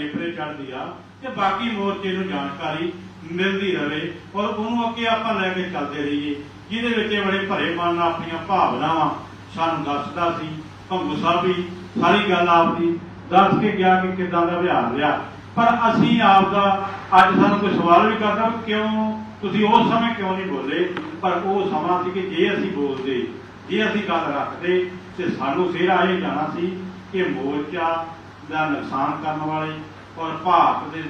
ਨੇਪਰੇ ਚੜਦੀ ਆ ਤੇ ਬਾਕੀ ਮੋਰਚੇ ਨੂੰ ਜਾਣਕਾਰੀ ਮਿਲਦੀ ਰਵੇ ਔਰ ਉਹਨੂੰ ਅੱਗੇ ਆਪਾਂ ਲੈ ਕੇ ਚੱਲਦੇ ਰਹੀਏ, ਜਿਹਦੇ ਵਿੱਚ ਇਹ ਬੜੇ ਭਰੇ ਮਨ ਨਾਲ ਆਪਣੀਆਂ ਭਾਵਨਾਵਾਂ ਸਾਨੂੰ ਦੱਸਦਾ ਸੀ, ਭੰਗੂ ਸਾਹਿਬ ਵੀ ਸਾਰੀ ਗੱਲ ਆਪਦੀ ਦੱਸ ਕੇ ਗਿਆ ਕਿ ਕਿਦਾਂ ਦਾ ਵਿਹਾਰ ਰਿਹਾ। ਪਰ ਅਸੀਂ ਆਪ ਦਾ ਅੱਜ ਸਾਨੂੰ ਕੋਈ ਸਵਾਲ ਵੀ ਕਰਦਾ ਵੀ ਕਿਉਂ ਤੁਸੀਂ ਉਸ ਸਮੇਂ ਕਿਉਂ ਨਹੀਂ ਬੋਲੇ? ਪਰ ਉਹ ਸਮਾਂ ਸੀ ਕਿ ਜੇ ਅਸੀਂ ਬੋਲਦੇ, ਜੇ ਅਸੀਂ ਗੱਲ ਰੱਖਦੇ ਤੇ ਸਾਨੂੰ ਸਿਰ ਆਏ ਜਾਣਾ ਸੀ ਕਿ ਮੋਰਚਾ ਦਾ ਨੁਕਸਾਨ ਕਰਨ ਵਾਲੇ ਔਰ ਭਾਰਤ ਦੇ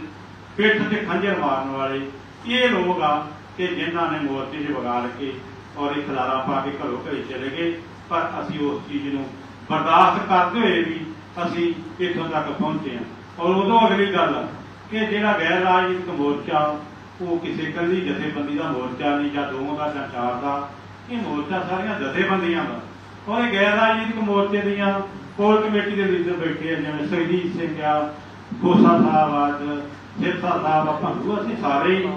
ਪਿੱਠ ਤੇ ਖੰਜਰ ਮਾਰਨ ਵਾਲੇ, ਇਹ ਲੋਕ ਆ ਕਿ ਜਿਨ੍ਹਾਂ ਨੇ ਮੋਰਚੇ 'ਚ ਵਿਗਾੜ ਕੇ ਔਰ ਇਹ ਖਲਾਰਾ ਪਾ ਕੇ ਘਰੋਂ ਘਰੇ ਚਲੇ ਗਏ। ਪਰ ਅਸੀਂ ਉਸ ਚੀਜ਼ ਨੂੰ ਬਰਦਾਸ਼ਤ ਕਰਦੇ ਹੋਏ ਵੀ ਅਸੀਂ ਇੱਥੋਂ ਤੱਕ ਪਹੁੰਚੇ ਹਾਂ। ਔਰ ਉਦੋਂ ਅਗਲੀ ਗੱਲ ਕਿ ਜਿਹੜਾ ਗੈਰ ਰਾਜਨੀਤਿਕ ਮੋਰਚਾ, ਉਹ ਕਿਸੇ ਇਕੱਲੀ ਜਥੇਬੰਦੀ ਦਾ ਮੋਰਚਾ ਨਹੀਂ ਜਾਂ ਦੋ ਦਾ ਜਾਂ ਚਾਰ ਦਾ, ਇਹ ਮੋਰਚਾ ਸਾਰੀਆਂ ਜਥੇਬੰਦੀਆਂ ਦਾ। ਔਰ ਇਹ ਗੈਰ ਰਾਜਨੀਤਿਕ ਮੋਰਚੇ ਦੀਆਂ ਕੋਰ ਕਮੇਟੀ ਦੇ ਲੀਡਰ ਬੈਠੇ ਆ ਜਿਵੇਂ ਸਰਜੀਤ ਸਿੰਘ ਆ ਖੋਸਾ ਸਾਹਿਬ ਆ ਸਿਰਸਾ ਸਾਹਿਬ ਆ ਭੰਗੂ ਅਸੀਂ ਸਾਰੇ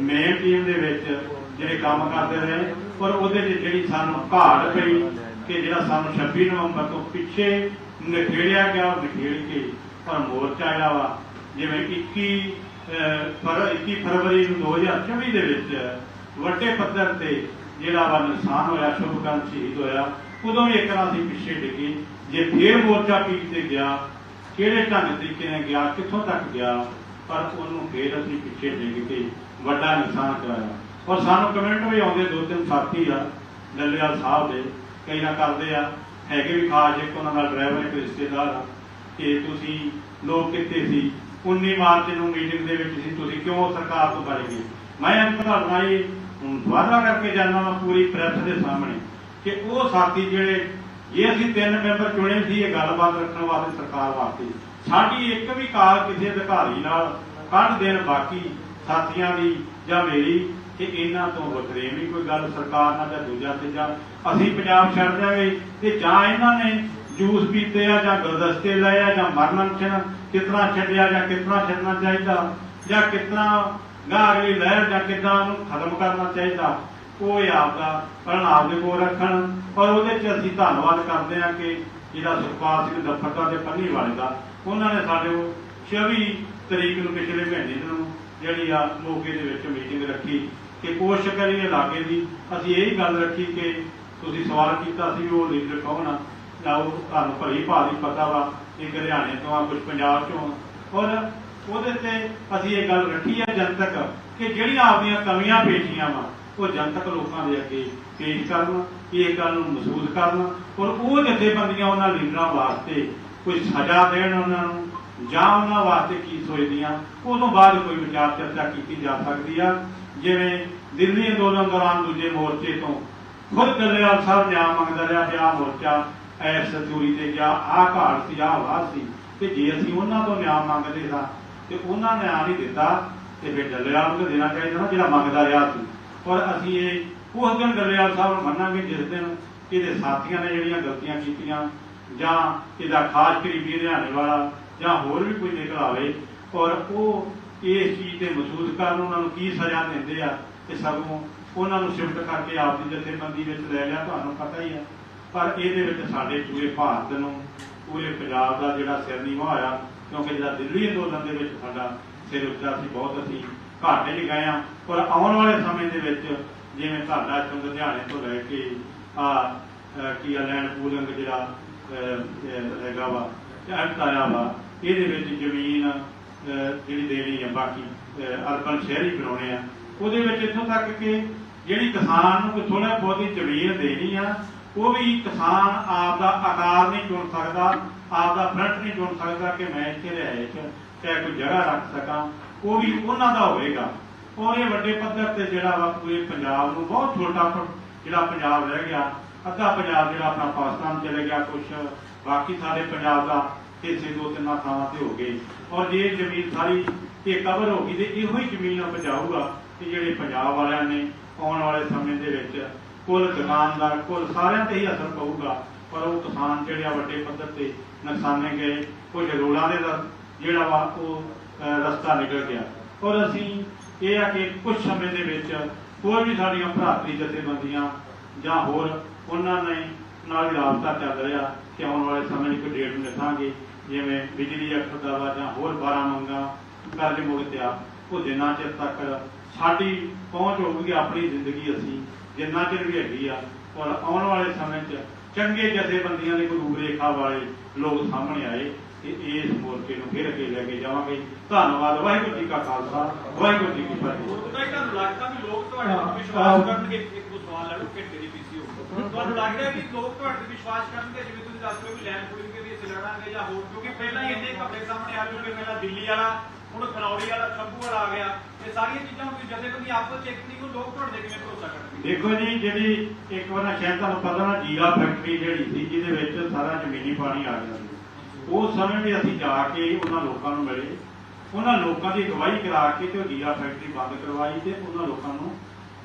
ਮੇਨ ਟੀਮ ਦੇ ਵਿੱਚ ਜਿਹੜੇ ਕੰਮ ਕਰਦੇ ਰਹੇ ਪਰ ਉਹਦੇ 'ਚ ਜਿਹੜੀ ਸਾਨੂੰ ਘਾਟ ਪਈ ਕਿ ਜਿਹੜਾ ਸਾਨੂੰ 26 ਨਵੰਬਰ ਤੋਂ ਪਿੱਛੇ ਨਖੇੜਿਆ ਗਿਆ ਉਹ ਨਖੇੜ ਕੇ ਪਰ ਮੋਰਚਾ ਜਿਹੜਾ ਵਾ। ਜਿਵੇਂ 21 ਅਹ, ਫਰ 21 ਫਰਵਰੀ ਨੂੰ 2024 ਦੇ ਵਿੱਚ ਵੱਡੇ ਪੱਧਰ ਤੇ ਜਿਹੜਾ ਵਾ ਨੁਕਸਾਨ ਹੋਇਆ ਸ਼ੁਭਕਰਨ ਸ਼ਹੀਦ ਹੋਇਆ ਉਦੋਂ ਵੀ ਇੱਕ ਨਾਲ ਅਸੀਂ ਪਿੱਛੇ ਡਿੱਗੇ। ਜੇ ਫੇਰ ਮੋਰਚਾ ਪੀੜ ਤੇ ਗਿਆ, ਕਿਹੜੇ ਢੰਗ ਤਰੀਕੇ ਨਾਲ ਗਿਆ, ਕਿੱਥੋਂ ਤੱਕ ਗਿਆ, ਪਰ ਉਹਨੂੰ ਫੇਰ ਅਸੀਂ ਪਿੱਛੇ ਡਿੱਗ ਕੇ ਵੱਡਾ ਨੁਕਸਾਨ ਕਰਾਇਆ। ਔਰ ਸਾਨੂੰ ਕਮੈਂਟ ਵੀ ਆਉਂਦੇ, ਦੋ ਤਿੰਨ ਸਾਥੀ ਆ ਲੱਲੇਵਾਲ ਸਾਹਿਬ ਦੇ, ਕਈ ਨਾ ਕਰਦੇ ਆ, ਹੈਗੇ ਵੀ ਖਾਸ, ਇੱਕ ਉਹਨਾਂ ਦਾ ਡਰਾਈਵਰ ਇੱਕ ਰਿਸ਼ਤੇਦਾਰ ਆ, ਕਿ ਤੁਸੀਂ ਲੋਕ ਕਿੱਥੇ ਸੀ? 19 ਮਾਰਚ ਨੂੰ ਮੀਟਿੰਗ ਦੇ ਵਿੱਚ ਸੀ, ਤੁਸੀਂ ਕਿਉਂ ਸਰਕਾਰ ਤੋਂ ਬਚ ਗਏ? ਮੈਂ ਤੁਹਾਡਾ ਇਹ ਵਾਅਦਾ ਕਰਕੇ ਜਾਣਾ ਵਾ, ਪੂਰੀ ਪ੍ਰੈਸ ਦੇ ਸਾਹਮਣੇ, ਕਿ ਉਹ ਸਾਥੀ ਜਿਹੜੇ ਜੇ ਅਸੀਂ ਤਿੰਨ ਮੈਂਬਰ ਚੁਣੇ ਸੀ, ਇਹ ਗੱਲਬਾਤ ਰੱਖਣ ਵਾਸਤੇ ਸਰਕਾਰ ਵਾਸਤੇ। ਸਾਡੀ ਇੱਕ ਵੀ ਕਾਲ ਕਿਸੇ ਅਧਿਕਾਰੀ ਨਾਲ ਕੱਢ ਦੇਣ ਬਾਕੀ ਸਾਥੀਆਂ ਦੀ ਜਾਂ ਮੇਰੀ, ਕਿ ਇਹਨਾਂ ਤੋਂ ਵੱਖਰੇ ਵੀ ਕੋਈ ਗੱਲ ਸਰਕਾਰ ਨਾਲ ਜਾਂ ਦੂਜਾ ਤੀਜਾ ਅਸੀਂ ਪੰਜਾਬ ਛੱਡ ਦਿਆਂਗੇ, ਤੇ ਜਾਂ ਇਹਨਾਂ ਨੇ ਜੂਸ ਪੀਤੇ ਆ ਜਾਂ ਗੁਲਦਸਤੇ ਲਏ ਆ ਜਾਂ ਮਰਨ ਛਣ, ਕਿਤਨਾ ਛੱਡਿਆ ਜਾਂ ਕਿਤਨਾ ਛੱਡਣਾ ਚਾਹੀਦਾ, ਜਾਂ ਕਿਤਨਾ ਗਾਂ ਅਗਲੀ ਲਹਿਰ ਜਾਂ ਕਿੱਦਾਂ ਉਹਨੂੰ ਖਤਮ ਕਰਨਾ ਚਾਹੀਦਾ ਉਹ ਇਹ ਆਪਦਾ ਪ੍ਰਣਾਮ ਦੇ ਕੋਲ ਰੱਖਣ। ਪਰ ਉਹਦੇ 'ਚ ਅਸੀਂ ਧੰਨਵਾਦ ਕਰਦੇ ਹਾਂ ਕਿ ਜਿਹੜਾ ਸੁਖਪਾਲ ਸਿੰਘ ਦਫਤਰ ਦੇ ਪੰਨੀ ਵਾਲੇ ਦਾ, ਉਹਨਾਂ ਨੇ ਸਾਡੇ ਉਹ 24 ਤਰੀਕ ਨੂੰ ਪਿਛਲੇ ਮਹੀਨੇ ਨੂੰ ਜਿਹੜੀ ਆ ਮੋਗੇ ਦੇ ਵਿੱਚ ਮੀਟਿੰਗ ਰੱਖੀ ਕਿ ਕੋਸ਼ਿਸ਼ ਕਰੀਏ ਇਲਾਕੇ ਦੀ ਅਸੀਂ ਇਹ ਗੱਲ ਰੱਖੀ ਕਿ ਤੁਸੀਂ ਸਵਾਲ ਕੀਤਾ ਸੀ ਵੀ ਉਹ ਲੀਡਰ ਕੌਣ ਆ? ਜਾਂ ਉਹ ਤੁਹਾਨੂੰ ਭਲੀ ਭਾਲੀ ਪਤਾ ਵਾ ਇੱਕ ਹਰਿਆਣੇ ਤੋਂ ਆ ਕੁਝ ਪੰਜਾਬ ਚੋਂ ਔਰ ਉਹਦੇ ਤੇ ਅਸੀਂ ਇਹ ਗੱਲ ਰੱਖੀ ਹੈ ਜਨਤਕ ਕਿ ਜਿਹੜੀਆਂ ਆਪਦੀਆਂ ਕਮੀਆਂ ਪੇਸ਼ੀਆਂ ਵਾ ਉਹ ਜਨਤਕ ਲੋਕਾਂ ਦੇ ਅੱਗੇ ਪੇਸ਼ ਕਰਨ, ਇਹ ਗੱਲ ਨੂੰ ਮਹਿਸੂਸ ਕਰਨ ਔਰ ਉਹ ਜਥੇਬੰਦੀਆਂ ਉਹਨਾਂ ਲੀਡਰਾਂ ਵਾਸਤੇ ਕੋਈ ਸਜ਼ਾ ਦੇਣ ਉਹਨਾਂ ਨੂੰ ਜਾਂ ਉਹਨਾਂ ਵਾਸਤੇ ਕੀ ਸੋਚਦੀਆਂ ਉਹ ਤੋਂ ਬਾਅਦ ਕੋਈ ਵਿਚਾਰ ਚਰਚਾ ਕੀਤੀ ਜਾ ਸਕਦੀ ਆ। ਜਿਵੇਂ ਦਿੱਲੀ ਅੰਦੋਲਨ ਦੌਰਾਨ ਦੂਜੇ ਮੋਰਚੇ ਤੋਂ ਖੁਦ ਗੱਲੇਵਾਲ ਸਾਹਿਬ ਨਿਆਂ ਮੰਗਦਾ ਰਿਹਾ ਕਿ ਆਹ ਮੋਰਚਾ ਐਸ ਦੂਰੀ ਤੇ ਗਿਆ ਆਹ ਘਾਟ ਸੀ, ਆਹ ਵਾਹ ਸੀ ਤੇ ਜੇ ਅਸੀਂ ਉਹਨਾਂ ਤੋਂ ਨਿਆਂ ਮੰਗਦੇ ਸਾਂ ਤੇ ਉਹਨਾਂ ਨੇ ਆ ਨਹੀਂ ਦਿੱਤਾ ਤੇ ਫਿਰ ਡੱਲੇਵਾਲ ਨੂੰ ਦੇਣਾ ਚਾਹੀਦਾ ਨਾ ਜਿਹੜਾ ਮੰਗਦਾ ਰਿਹਾ ਸੀ। ਔਰ ਅਸੀਂ ਇਹ ਉਸ ਦਿਨ ਡੱਲੇਵਾਲ ਸਾਹਿਬ ਨੂੰ ਮੰਨਾਂਗੇ ਜਿਸ ਦਿਨ ਇਹਦੇ ਸਾਥੀਆਂ ਨੇ ਜਿਹੜੀਆਂ ਗਲਤੀਆਂ ਕੀਤੀਆਂ ਜਾਂ ਇਹਦਾ ਖਾਸ ਕਰੀਬੀ ਹਰਿਆਣੇ ਵਾਲਾ ਜਾਂ ਹੋਰ ਵੀ ਕੋਈ ਨਿਕਲ ਆਵੇ ਔਰ ਉਹ ਇਸ ਚੀਜ਼ ਤੇ ਮਹਿਸੂਸ ਕਰਨ ਉਹਨਾਂ ਨੂੰ ਕੀ ਸਜ਼ਾ ਦਿੰਦੇ ਆ ਤੇ ਸਗੋਂ ਉਹਨਾਂ ਨੂੰ ਸ਼ਿਫਟ ਕਰਕੇ ਆਪ ਦੀ ਜਥੇਬੰਦੀ ਵਿੱਚ ਲੈ ਲਿਆ, ਤੁਹਾਨੂੰ ਪਤਾ ਹੀ ਆ। ਪਰ ਇਹਦੇ ਵਿੱਚ ਸਾਡੇ ਪੂਰੇ ਭਾਰਤ ਨੂੰ, ਪੂਰੇ ਪੰਜਾਬ ਦਾ ਜਿਹੜਾ ਸਿਰ ਨੀਵਾਂ ਹੋਇਆ, ਕਿਉਂਕਿ ਜਿਹੜਾ ਦਿੱਲੀ ਅੰਦੋਲਨ ਦੇ ਵਿੱਚ ਸਾਡਾ ਸਿਰ ਉੱਚਾ ਸੀ, ਬਹੁਤ ਅਸੀਂ ਘਾਟੇ 'ਚ ਗਏ ਆ ਪਰ ਆਉਣ ਵਾਲੇ ਸਮੇਂ ਦੇ ਵਿੱਚ ਜਿਵੇਂ ਤੁਹਾਡਾ ਇੱਥੋਂ ਲੁਧਿਆਣੇ ਤੋਂ ਲੈ ਕੇ ਆ ਕੀ ਆ ਲੈਂਡ ਪੂਲਿੰਗ ਜਿਹੜਾ ਹੈਗਾ ਵਾ ਐਕਟ ਆਇਆ ਵਾ, ਇਹਦੇ ਵਿੱਚ ਜ਼ਮੀਨ ਜਿਹੜੀ ਦੇਣੀ ਆ, ਬਾਕੀ ਅਰਬਨ ਸ਼ਹਿਰੀ ਬਣਾਉਣੇ ਆ। ਉਹਦੇ ਵਿੱਚ ਇੱਥੋਂ ਤੱਕ ਕਿ ਜਿਹੜੀ ਕਿਸਾਨ ਨੂੰ ਕੋਈ ਥੋੜਾ ਬਹੁਤੀ ਜ਼ਮੀਨ ਦੇਣੀ ਆ, ਉਹ ਵੀ ਕਿਸਾਨ ਆਪ ਦਾ ਆਕਾਰ ਨਹੀਂ ਚੁਣ ਸਕਦਾ ਆਪ ਦਾ ਫਰੰਟ ਨਹੀਂ ਚੁਣ ਸਕਦਾ ਕਿ ਮੈਂ ਇੱਥੇ ਰਿਹਾਇਸ਼ ਚਾਹੇ ਕੋਈ ਜਗ੍ਹਾ ਰੱਖ ਸਕਾਂ। ਉਹ ਵੀ ਉਹਨਾਂ ਦਾ ਹੋਵੇਗਾ। ਔਰ ਇਹ ਵੱਡੇ ਪੱਧਰ ਤੇ ਜਿਹੜਾ ਵਾ ਪੂਰੇ ਪੰਜਾਬ ਨੂੰ ਬਹੁਤ ਛੋਟਾ ਜਿਹੜਾ ਪੰਜਾਬ ਰਹਿ ਗਿਆ, ਅੱਧਾ ਪੰਜਾਬ ਜਿਹੜਾ ਆਪਣਾ ਪਾਕਿਸਤਾਨ ਚਲੇ ਗਿਆ ਕੁਝ ਬਾਕੀ ਸਾਰੇ ਪੰਜਾਬ ਦਾ ਹਿੱਸੇ ਦੋ ਤਿੰਨ ਥਾਵਾਂ ਤੇ ਹੋ ਗਏ। ਔਰ ਜੇ ਜ਼ਮੀਨ ਸਾਰੀ ਇਹ ਕਵਰ ਹੋ ਗਈ, ਤੇ ਇਹੋ ਹੀ ਜ਼ਮੀਨ ਬਚਾਊਗਾ ਕਿ ਜਿਹੜੇ ਪੰਜਾਬ ਵਾਲਿਆਂ ਨੇ ਆਉਣ ਵਾਲੇ ਸਮੇਂ ਦੇ ਵਿੱਚ ਕੁੱਲ ਦੁਕਾਨਦਾਰ, ਕੁੱਲ ਸਾਰਿਆਂ ਤੇ ਹੀ ਅਸਰ ਪਊਗਾ। ਪਰ ਉਹ ਕਿਸਾਨ ਜਿਹੜੇ ਆ ਵੱਡੇ ਪੱਧਰ ਤੇ ਨੁਕਸਾਨੇ ਗਏ, ਕੁਝ ਰੋਲਾਂ ਦੇ ਦਾ ਜਿਹੜਾ ਵਾ, ਉਹ ਰਸਤਾ ਨਿਕਲ ਗਿਆ। ਔਰ ਅਸੀਂ ਇਹ ਆ ਕਿ ਕੁਝ ਸਮੇਂ ਦੇ ਵਿੱਚ ਕੋਈ ਵੀ ਸਾਡੀਆਂ ਭਰਾਤਰੀ ਜਥੇਬੰਦੀਆਂ ਜਾਂ ਹੋਰ ਉਹਨਾਂ ਨੇ ਨਾਲ ਰਾਬਤਾ ਚੱਲ ਰਿਹਾ ਕਿ ਆਉਣ ਵਾਲੇ ਸਮੇਂ 'ਚ ਕੋਈ ਡੇਟ ਮਿਲਾਂਗੇ ਜਿਵੇਂ ਬਿਜਲੀ ਅੱਖ ਦਾ ਵਾ ਜਾਂ ਹੋਰ 12 ਮੰਗਾਂ ਕਰਜ਼ ਮੁਕਤਿਆ ਉਹ ਜਿੰਨਾ ਚਿਰ ਤੱਕ ਸਾਡੀ ਪਹੁੰਚ ਹੋਊਗੀ, ਆਪਣੀ ਜ਼ਿੰਦਗੀ ਅਸੀਂ ਜਿੰਨਾ ਚਿਰ ਵੀ ਹੈਗੀ ਆ, ਔਰ ਆਉਣ ਵਾਲੇ ਸਮੇਂ 'ਚ ਚੰਗੇ ਜਥੇਬੰਦੀਆਂ ਦੇ ਕੋਈ ਰੂਪਰੇਖਾ ਵਾਲੇ ਲੋਕ ਸਾਹਮਣੇ ਆਏ ਤੇ ਇਸ ਮੋਰਚੇ ਨੂੰ ਫਿਰ ਅੱਗੇ ਲੈ ਕੇ ਜਾਵਾਂਗੇ। ਧੰਨਵਾਦ। ਵਾਹਿਗੁਰੂ ਜੀ ਕਾ ਖਾਲਸਾ। ਵਾਹਿਗੁਰੂ ਜੀ ਕੀ ਫਤਿਹ। ਉਹਦਾ ਹੀ ਤੁਹਾਨੂੰ ਲੱਗਦਾ ਵੀ ਲੋਕ ਤੁਹਾਡੇ ਵਿਸ਼ਵਾਸ ਕਰਨਗੇ? ਇੱਕ ਦੋ ਸਵਾਲ ਲੜੋ ਘੰਟੇ ਦੀ ਪੀਸੀਓ ਤੁਹਾਨੂੰ ਲੱਗਦਾ ਹੈ ਕਿ ਲੋਕ ਤੁਹਾਡੇ ਤੇ ਵਿਸ਼ਵਾਸ ਕਰਨਗੇ? ਜਿਵੇਂ ਤੁਸੀਂ ਦੱਸ ਰਹੇ ਹੋ ਲੈਂਡ ਪੂਲਿੰਗ ਦੇ ਵੀ ਅਸੀਂ ਲੜਾਂਗੇ ਜਾਂ ਹੋਰ ਕਿਉਂਕਿ ਪਹਿਲਾਂ ਹੀ ਇੰਨੇ ਘਪਲੇ ਸਾਹਮਣੇ ਆ ਚੁੱਕੇ ਪਹਿਲਾਂ ਦਿੱਲੀ ਵਾਲਾ ਹੁਣ ਖਨੌਰੀ ਵਾਲਾ ਸ਼ੰਭੂ ਵਾਲਾ ਆ ਗਿਆ। ਇਹ ਸਾਰੀਆਂ ਚੀਜ਼ਾਂ ਤੁਸੀਂ ਜਥੇਬੰਦੀ ਆਪਸ ਚ ਇੱਕ ਨਹੀਂ ਨੂੰ ਲੋਕ ਤੁਹਾਡੇ ਕਿਵੇਂ ਭਰੋਸਾ ਕਰਨਗੇ? ਦੇਖੋ ਜੀ ਜਿਹੜੀ ਇੱਕ ਵਾਰ ਸ਼ਾਇਦ ਤੁਹਾਨੂੰ ਪਤਾ ਨਾ ਜੀਰਾ ਫੈਕਟਰੀ ਜਿਹੜੀ ਸੀ ਜਿਹਦੇ ਵਿੱਚ ਸਾਰਾ ਜ਼ਮੀਨੀ ਪਾਣੀ ਆ ਗਿਆ ਸੀ। ਉਸ ਸਮੇਂ ਵੀ ਅਸੀਂ ਜਾ ਕੇ ਉਹਨਾਂ ਲੋਕਾਂ ਨੂੰ ਮਿਲੇ। ਉਹਨਾਂ ਲੋਕਾਂ ਦੀ ਅਗਵਾਈ ਕਰਾ ਕੇ ਤੇ ਉਹ ਜੀਰਾ ਫੈਕਟਰੀ ਬੰਦ ਕਰਵਾਈ ਤੇ ਉਹਨਾਂ ਲੋਕਾਂ ਨੂੰ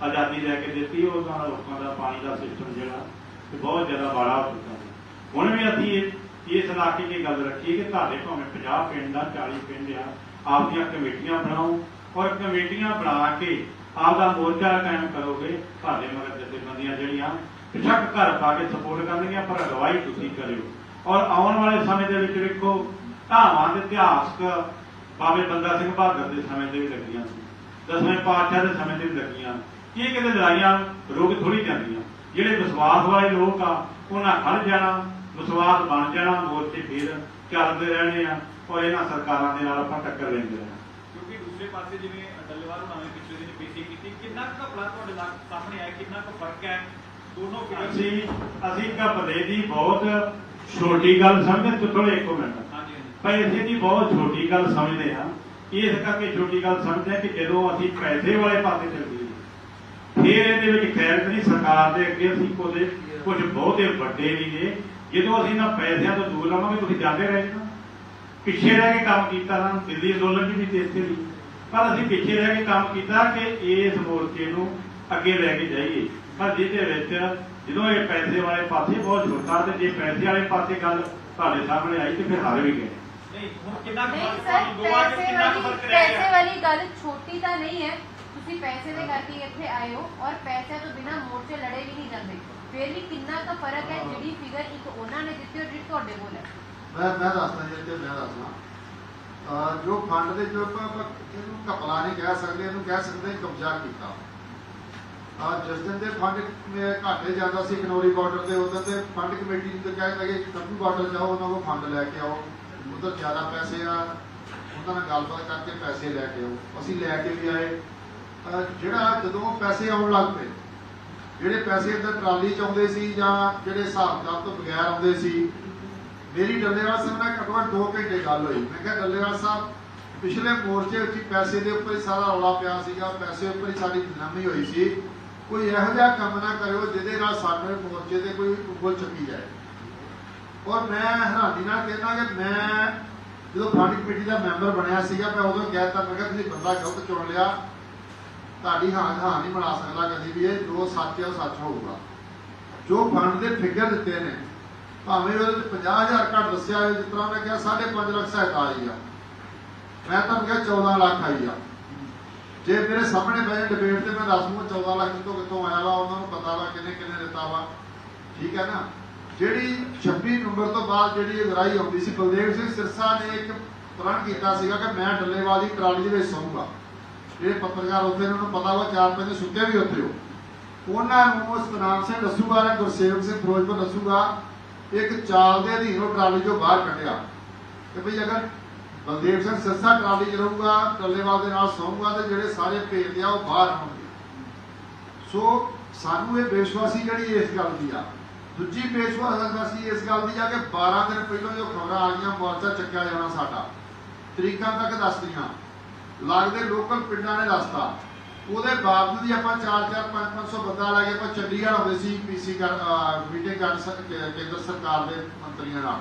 ਆਜ਼ਾਦੀ ਲੈ ਕੇ ਦਿੱਤੀ। ਉਹਨਾਂ ਲੋਕਾਂ ਦਾ ਪਾਣੀ ਦਾ ਸਿਸਟਮ ਜਿਹੜਾ ਤੇ ਬਹੁਤ ਜ਼ਿਆਦਾ ਬਾੜਾ ਹੋ ਚੁੱਕਾ ਸੀ। ਹੁਣ ਵੀ ਅਸੀਂ ਇਸ ਇਲਾਕੇ 'ਚ ਗੱਲ ਰੱਖੀ ਕਿ ਤੁਹਾਡੇ ਭਾਵੇਂ 50 ਪਿੰਡ ਆ 40 ਪਿੰਡ ਆ, ਆਪਦੀਆਂ ਕਮੇਟੀਆਂ ਬਣਾਓ ਔਰ ਕਮੇਟੀਆਂ ਬਣਾ ਕੇ ਆਪਦਾ ਮੋਰਚਾ ਕਾਇਮ ਕਰੋਗੇ, ਤੁਹਾਡੇ ਮਗਰ ਜਥੇਬੰਦੀਆਂ ਜਿਹੜੀਆਂ ਬਿਸ਼ੱਕ ਘਰ ਪਾ ਕੇ ਸਪੋਰਟ ਕਰਨਗੀਆਂ, ਪਰ ਅਗਵਾਈ ਤੁਸੀਂ ਕਰਿਓ। ਔਰ ਆਉਣ ਵਾਲੇ ਸਮੇਂ ਦੇ ਵਿੱਚ ਵੇਖੋ ਢਾਵਾਂ ਦੇ ਇਤਿਹਾਸਕ ਬਾਬੇ ਬੰਦਾ ਸਿੰਘ ਬਹਾਦਰ ਦੇ ਸਮੇਂ ਤੇ ਵੀ ਲੱਗੀਆਂ ਸੀ ਦਸਵੇਂ ਪਾਤਸ਼ਾਹ ਦੇ ਸਮੇਂ ਤੇ ਵੀ ਲੱਗੀਆਂ। ਇਹ ਕਿਤੇ ਲੜਾਈਆਂ ਰੁਕ ਥੋੜੀ ਜਾਂਦੀਆਂ। ਜਿਹੜੇ ਵਿਸ਼ਵਾਸ ਵਾਲੇ ਲੋਕ ਆ ਉਹਨਾਂ ਖੜ ਜਾਣਾ ਵਿਸ਼ਵਾਸ ਬਣ ਜਾਣਾ ਮੋਰਚੇ ਫਿਰ ਚੱਲਦੇ ਰਹਿਣੇ ਆ ਔਰ ਇਹਨਾਂ ਸਰਕਾਰਾਂ ਦੇ ਨਾਲ ਆਪਾਂ ਟੱਕਰ ਲੈਂਦੇ ਰਹਿਣਾ। ਕਿਉਂਕਿ ਦੂਸਰੇ ਪਾਸੇ ਜਿਵੇਂ ਡੱਲੇਵਾਲ ਹੋਣਾ ਨੇ ਪਿਛਲੇ ਦਿਨ ਪੀਸੀ ਕੀਤੀ ਕਿੰਨਾ ਕੁ ਘਪਲਾ ਤੁਹਾਡੇ ਨਾਲ ਸਾਹਮਣੇ ਆਇਆ ਕਿੰਨਾ ਕੁ ਫ਼ਰਕ ਹੈ? ਦੋਨੋਂ ਅਸੀਂ ਅਸੀਂ ਘਪਲੇ ਦੀ ਬਹੁਤ ਛੋਟੀ ਗੱਲ ਸਮਝਦੇ ਥੋੜੇ ਇੱਕ ਮਿੰਟ। ਭਾਈ ਅਸੀਂ ਦੀ ਬਹੁਤ ਛੋਟੀ ਗੱਲ ਸਮਝਦੇ ਹਾਂ। ਇਸ ਕਰਕੇ ਛੋਟੀ ਗੱਲ ਸਮਝਦੇ ਕਿ ਜਦੋਂ ਅਸੀਂ ਪੈਸੇ ਵਾਲੇ ਪਾਸੇ ਚੱਲਦੇ ਹਾਂ ਫਿਰ ਇਹਦੇ ਵਿੱਚ ਖੈਰ ਕਰੀ ਸਰਕਾਰ ਦੇ ਅੱਗੇ ਅਸੀਂ ਕੋਦੇ ਕੁਝ ਬਹੁਤੇ ਵੱਡੇ ਵੀ ਨੇ। ਜਦੋਂ ਅਸੀਂ ਇਹਨਾਂ ਪੈਸਿਆਂ ਤੋਂ ਦੂਰ ਰਵਾਂਗੇ ਤੁਸੀਂ ਜਾਂਦੇ ਰਹੇ ਨਾ। ਪਿੱਛੇ ਰਹਿ ਕੇ ਕੰਮ ਕੀਤਾ ਨਾ ਦਿੱਲੀ ਅੰਦੋਲਨ ਵੀ ਤੇ ਇੱਥੇ ਵੀ। ਪਰ ਅਸੀਂ ਪਿੱਛੇ ਰਹਿ ਕੇ ਕੰਮ ਕੀਤਾ ਕਿ ਇਸ ਮੋਰਚੇ ਨੂੰ ਅੱਗੇ ਲੈ ਕੇ ਜਾਈਏ। ਪਰ ਜਿਹਦੇ ਵਿੱਚ ਜਦੋਂ ਇਹ ਪੈਸੇ ਵਾਲੇ ਪਾਸੇ ਬਹੁਤ ਛੋਟਾ ਤੇ ਜੇ ਪੈਸੇ ਵਾਲੇ ਪਾਸੇ ਗੱਲ ਤੁਹਾਡੇ ਸਾਹਮਣੇ ਆਈ ਤੇ ਫਿਰ ਹਾਰ ਵੀ ਗਏ। ਨਹੀਂ ਹੁਣ ਕਿੰਨਾ ਕੁ ਨਹੀਂ ਫ਼ਰਕ ਸਰ ਤੁਹਾਨੂੰ ਦੋਵਾਂ ਚ ਪੈਸੇ ਕਿੰਨਾ ਕੁ ਵਾਲੀ ਫ਼ਰਕ ਰਹਿ ਪੈਸੇ ਗਿਆ ਵਾਲੀ ਗੱਲ ਛੋਟੀ ਤਾਂ ਨਹੀਂ ਹੈ। ਤੁਸੀਂ ਪੈਸੇ ਦੇ ਕਰਕੇ ਇੱਥੇ ਆਏ ਹੋ ਔਰ ਪੈਸੇ ਤੋਂ ਬਿਨਾ ਮੋਰਚੇ ਲੜੇ ਵੀ ਨਹੀਂ ਜਾਂਦੇ। ਫਿਰ ਵੀ ਕਿੰਨਾ ਕੁ ਫ਼ਰਕ ਹੈ ਜਿਹੜੀ ਫਿਗਰ ਇੱਕ ਉਹਨਾਂ ਨੇ ਦਿੱਤੀ ਔਰ ਜਿਹੜੀ ਤੁਹਾਡੇ ਕੋਲ ਹੈ? ਮੈਂ ਮੈਂ ਦੱਸਦਾ ਜੀ ਤੇ ਮੈਂ ਦੱਸਦਾ। ਅਹ ਜੋ ਫੰਡ ਦੇ ਜੋ ਆਪਾਂ ਆਪਾਂ ਇਹਨੂੰ ਘਪਲਾ ਨਹੀਂ ਕਹਿ ਸਕਦੇ ਇਹਨੂੰ ਕਹਿ ਸਕਦੇ ਹਾਂ ਕਬਜ਼ਾ ਕੀਤਾ। ਆ ਜਿਸ ਦਿਨ ਦੇ ਫੰਡ ਘਾਟੇ ਜਾਂਦਾ ਸੀ ਕਨੌਰੀ ਬਾਰਡਰ ਦੇ ਉਦੋਂ ਤੇ ਫੰਡ ਕਮੇਟੀ ਨੂੰ ਤਾਂ ਕਹਿੰਦੇ ਕਿ ਕੱਪੂ ਬਾਰਡਰ ਜਾਓ, ਉਹਨਾਂ ਕੋਲ ਫੰਡ ਲੈ ਕੇ ਆਓ। ਉਧਰ ਜ਼ਿਆਦਾ ਪੈਸੇ ਆ, ਉਹਨਾਂ ਨਾਲ ਗੱਲਬਾਤ ਕਰਕੇ ਪੈਸੇ ਲੈ ਕੇ ਆਓ। ਅਸੀਂ ਲੈ ਕੇ ਵੀ ਆਏ। ਜਿਹੜਾ ਜਦੋਂ ਪੈਸੇ ਆਉਣ ਲੱਗ ਪਏ, ਜਿਹੜੇ ਪੈਸੇ ਅੰਦਰ ਟਰਾਲੀ ਚ ਆਉਂਦੇ ਸੀ ਜਾਂ ਜਿਹੜੇ ਹਿਸਾਬ ਕਿਤਾਬ ਤੋਂ ਬਗੈਰ ਆਉਂਦੇ ਸੀ, ਮੇਰੀ ਡੱਲੇਵਾਲ ਸਾਹਿਬ ਨਾਲ ਘੱਟੋ ਘੱਟ 2 ਘੰਟੇ ਗੱਲ ਹੋਈ। ਮੈਂ ਕਿਹਾ, ਡੱਲੇਵਾਲ ਸਾਹਿਬ, ਪਿਛਲੇ ਮੋਰਚੇ ਵਿੱਚ ਪੈਸੇ ਦੇ ਉੱਪਰ ਸਾਰਾ ਰੌਲਾ ਪਿਆ ਸੀਗਾ, ਪੈਸੇ ਉੱਪਰ ਹੀ ਸਾਡੀ ਬਦਨਾਮੀ ਹੋਈ ਸੀ। ਕੋਈ ਇਹੋ ਜਿਹਾ ਕੰਮ ਨਾ ਕਰਿਓ ਜਿਹਦੇ ਨਾਲ ਸਾਡੇ ਮੋਰਚੇ ਤੇ ਕੋਈ ਉਂਗਲ ਚੱਕੀ ਜਾਏ। ਔਰ ਮੈਂ ਹੈਰਾਨੀ ਨਾਲ ਕਹਿੰਦਾ ਕਿ ਮੈਂ ਜਦੋਂ ਫੰਡ ਕਮੇਟੀ ਦਾ ਮੈਂਬਰ ਬਣਿਆ ਸੀਗਾ, ਮੈਂ ਉਦੋਂ ਕਹਿਤਾ ਮੈਂ ਕਿਹਾ ਤੁਸੀਂ ਬੰਦਾ ਗਲਤ ਚੁਣ ਲਿਆ। ਤੁਹਾਡੀ ਹਾਂ ਹਾਂ ਨਹੀਂ ਬਣਾ ਸਕਦਾ ਕਦੀ ਵੀ, ਇਹ ਜੋ ਸੱਚ ਹੈ ਉਹ ਸੱਚ ਹੋਊਗਾ। ਜੋ ਫੰਡ ਦੇ ਫਿਗਰ ਦਿੱਤੇ ਨੇ, ਭਾਵੇਂ ਉਹਦੇ ਚ 50000 ਘੱਟ ਦੱਸਿਆ ਹੋਵੇ, ਜਿਸ ਤਰ੍ਹਾਂ ਮੈਂ ਕਿਹਾ 5.5 ਲੱਖ ਸਹਾਇਤਾ ਆਈ ਆ। ਮੈਂ ਤੁਹਾਨੂੰ ਕਿਹਾ 14 ਲੱਖ ਆਈ ਆ। ਜੇ ਮੇਰੇ ਸਾਹਮਣੇ ਬੈਠੇ ਡਿਬੇਟ ਤੇ ਮੈਂ ਦੱਸ ਦੂੰਗਾ 14 ਲੱਖ ਕਿੱਥੋਂ ਕਿੱਥੋਂ ਆਇਆ ਵਾ, ਉਹਨਾਂ ਨੂੰ ਪਤਾ ਵਾ ਕਿੰਨੇ ਕਿੰਨੇ ਦਿੱਤਾ ਵਾ। ਠੀਕ ਹੈ ਨਾ? ਜਿਹੜੀ 26 ਨੰਬਰ ਤੋਂ ਬਾਅਦ ਜਿਹੜੀ ਲੜਾਈ ਆਉਂਦੀ ਸੀ, ਬਲਦੇਵ ਸਿੰਘ ਸਿਰਸਾ ਨੇ ਇੱਕ ਪ੍ਰਣ ਕੀਤਾ ਸੀਗਾ ਕਿ ਮੈਂ ਡੱਲੇਵਾਲ ਦੀ ਟਰਾਲੀ ਦੇ ਵਿੱਚ ਸੌਂਗਾ। ਜਿਹੜੇ ਪੱਤਰਕਾਰ ਉੱਥੇ ਉਹਨਾਂ ਨੂੰ ਪਤਾ ਵਾ, ਚਾਰ ਪੰਜ ਸੁੱਤੇ ਵੀ ਉੱਥੇ ਹੋ ਉਹਨਾਂ ਨੂੰ ਸਤਨਾਮ ਸਿੰਘ ਦੱਸੂਗਾ ਜਾਂ ਗੁਰਸੇਵਕ ਸਿੰਘ ਫਿਰੋਜ਼ਪੁਰ ਦੱਸੂਗਾ, ਇੱਕ ਚਾਲ ਦੇ ਅਧੀਨ ਉਹ ਟਰਾਲੀ ਚੋਂ ਬਾਹਰ ਕੱਢਿਆ। ਤੇ ਭਈ ਅਗਰ ਬਲਦੇਵ ਸਿੰਘ ਸੱਸਾ ਟਰਾਲੀ ਚ ਰਹੂਗਾ ਟੱਲੇਵਾਲ ਦੇ ਨਾਲ ਸੌਂਗਾ ਤੇ ਜਿਹੜੇ ਸਾਰੇ ਭੇਜਦੇ ਆ ਉਹ ਬਾਹਰ ਆਉਣਗੇ। ਸੋ ਸਾਨੂੰ ਇਹ ਬੇਸ਼ਵਾਸੀ ਜਿਹੜੀ ਇਸ ਗੱਲ ਦੀ ਆ? ਦੂਜੀ ਬੇਸ਼ਵਾਸੀ ਇਸ ਗੱਲ ਦੀ ਆ ਕਿ 12 ਦਿਨ ਪਹਿਲਾਂ ਜੋ ਖਬਰਾਂ ਆ ਗਈਆਂ ਮੋਰਚਾ ਚੱਕਿਆ ਜਾਣਾ ਸਾਡਾ। ਤਰੀਕਾਂ ਤੱਕ ਦੱਸਦੀਆਂ ਲੱਗਦੇ ਲੋਕਲ ਪਿੰਡਾਂ ਨੇ ਦੱਸਤਾ। ਉਹਦੇ ਬਾਵਜੂਦ ਹੀ ਆਪਾਂ 4-4 5-500 ਬੰਦਾ ਲਾ ਕੇ ਆਪਾਂ ਚੰਡੀਗੜ੍ਹ ਹੁੰਦੇ ਸੀ ਪੀਸੀ ਕਰ ਮੀਟਿੰਗ ਕਰ ਕੇਂਦਰ ਸਰਕਾਰ ਦੇ ਮੰਤਰੀਆਂ ਨਾਲ।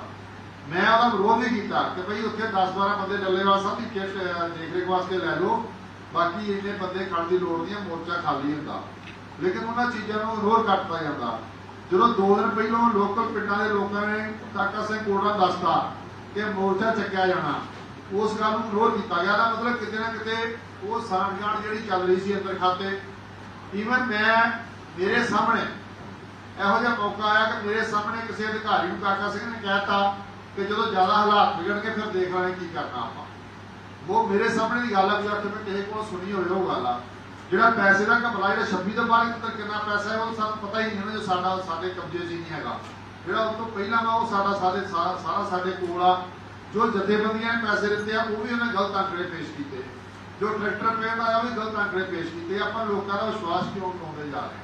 ਮੈਂ ਉਹਦਾ ਵਿਰੋਧ ਵੀ ਕੀਤਾ ਕਿ ਭਈ ਉੱਥੇ 10-12 ਬੰਦੇ ਡੱਲੇਵਾਲ ਸਾਹਿਬ ਦੀ ਕਿਟ ਦੇਖ ਰੇਖ ਵਾਸਤੇ ਲੈ ਲਓ। ਬਾਕੀ ਇੰਨੇ ਬੰਦੇ ਖੜਨ ਦੀ ਲੋੜ ਨਹੀਂ, ਮੋਰਚਾ ਖਾਲੀ ਹੁੰਦਾ। ਲੇਕਿਨ ਉਹਨਾਂ ਚੀਜ਼ਾਂ ਨੂੰ ਇਗਨੋਰ ਕਰਤਾ ਜਾਂਦਾ। ਜਦੋਂ 2 ਦਿਨ ਪਹਿਲਾਂ ਲੋਕਲ ਪਿੰਡਾਂ ਦੇ ਲੋਕਾਂ ਨੇ ਕਾਕਾ ਸਿੰਘ ਕੋਟਾ ਦੱਸਤਾ ਕਿ ਮੋਰਚਾ ਚੱਕਿਆ ਜਾਣਾ, ਉਸ ਗੱਲ ਨੂੰ ਵਿਰੋਧ ਕੀਤਾ ਗਿਆ। ਦਾ ਮਤਲਬ ਕਿਤੇ ਨਾ ਕਿਤੇ ਉਹ ਸਾਂਠਗਾਂਠ ਜਿਹੜੀ ਚੱਲ ਰਹੀ ਸੀ ਅੰਦਰ ਖਾਤੇ। ਈਵਨ ਮੈਂ, ਮੇਰੇ ਸਾਹਮਣੇ ਇਹੋ ਜਿਹਾ ਮੌਕਾ ਆਇਆ ਕਿ ਮੇਰੇ ਸਾਹਮਣੇ ਕਿਸੇ ਅਧਿਕਾਰੀ ਨੂੰ ਕਾਕਾ ਸਿੰਘ ਨੇ ਕਹਿਤਾ ਕਿ ਜਦੋਂ ਜ਼ਿਆਦਾ ਹਾਲਾਤ ਵਿਗੜਨਗੇ, ਫਿਰ ਦੇਖ ਲਾਂਗੇ ਕੀ ਕਰਨਾ ਆਪਾਂ। ਉਹ ਮੇਰੇ ਸਾਹਮਣੇ ਦੀ ਗੱਲ ਆ, ਵੀ ਅੱਠ ਮੈਂ ਕਿਸੇ ਕੋਲ ਸੁਣੀ ਹੋਵੇ ਉਹ ਗੱਲ ਆ। ਜਿਹੜਾ ਪੈਸੇ ਦਾ ਘਪਲਾ, ਜਿਹੜਾ 26 ਤੋਂ ਬਾਅਦ ਤੱਕ ਕਿੰਨਾ ਪੈਸਾ ਹੈ, ਉਹ ਸਾਨੂੰ ਪਤਾ ਹੀ ਨਹੀਂ ਨਾ ਜੋ ਸਾਡਾ, ਸਾਡੇ ਕਬਜ਼ੇ 'ਚ ਹੀ ਨਹੀਂ ਹੈਗਾ। ਜਿਹੜਾ ਉਸ ਤੋਂ ਪਹਿਲਾਂ ਵਾ, ਉਹ ਸਾਡਾ, ਸਾਡੇ, ਸਾਰਾ ਸਾਡੇ ਕੋਲ ਆ। ਜੋ ਜਥੇਬੰਦੀਆਂ ਨੇ ਪੈਸੇ ਦਿੱਤੇ ਆ, ਉਹ ਵੀ ਉਹਨੇ ਗਲਤ ਅੰਕੜੇ ਪੇਸ਼ ਕੀਤੇ। ਜੋ ਟਰੈਕਟਰ ਪੇਮੈਂਟ ਆਇਆ ਉਹ ਵੀ ਗਲਤ ਅੰਕੜੇ ਪੇਸ਼ ਕੀਤੇ। ਆਪਾਂ ਲੋਕਾਂ ਦਾ ਵਿਸ਼ਵਾਸ ਕਿਉਂ ਟਾਉਂਦੇ ਜਾ ਰਹੇ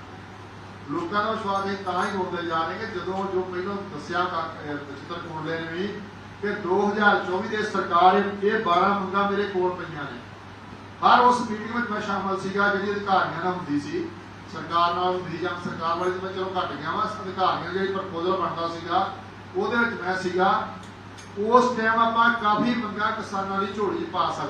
ਲੋਕਾਂ ਦਾ ਵਿਸ਼ਵਾਸ ਇਹ ਤਾਂ ਹੀ ਟਾਉਂਦੇ ਜਾ ਰਹੇ ਕਿ ਜਦੋਂ ਜੋ ਪਹਿਲਾਂ ਦੱਸਿਆ ਚਿੱਤਰ ਕੋਂਡਲੇ ਨੇ ਵੀ ਕਿ 2024 ਦੇ ਸਰਕਾਰ ਇਹ 12 ਮੰਗਾਂ ਮੇਰੇ ਕੋਲ ਪਈਆਂ ਨੇ। ਹਰ ਉਸ ਮੀਟਿੰਗ ਵਿੱਚ ਮੈਂ ਸ਼ਾਮਲ ਸੀਗਾ, ਜਿਹੜੀ ਅਧਿਕਾਰੀਆਂ ਨਾਲ ਹੁੰਦੀ ਸੀ। ਸਰਕਾਰ ਨਾਲ ਹੁੰਦੀ ਜਾਂ ਸਰਕਾਰ ਵਾਲੇ ਤੇ ਮੈਂ ਚਲੋ ਘੱਟ ਗਿਆ ਵਾਂ, ਅਧਿਕਾਰੀਆਂ ਜਿਹੜੀ ਪ੍ਰਪੋਜ਼ਲ ਬਣਦਾ ਸੀਗਾ। ਉਹਦੇ ਵਿੱਚ ਮੈਂ ਸੀਗਾ, ਉਸ ਟਾਈਮ ਆਪਾਂ ਕਾਫੀ ਮੰਗਾਂ ਕਿਸਾਨਾਂ ਦੀ ਝੋਲੀ 'ਚ ਪਾ ਸਕਦੇ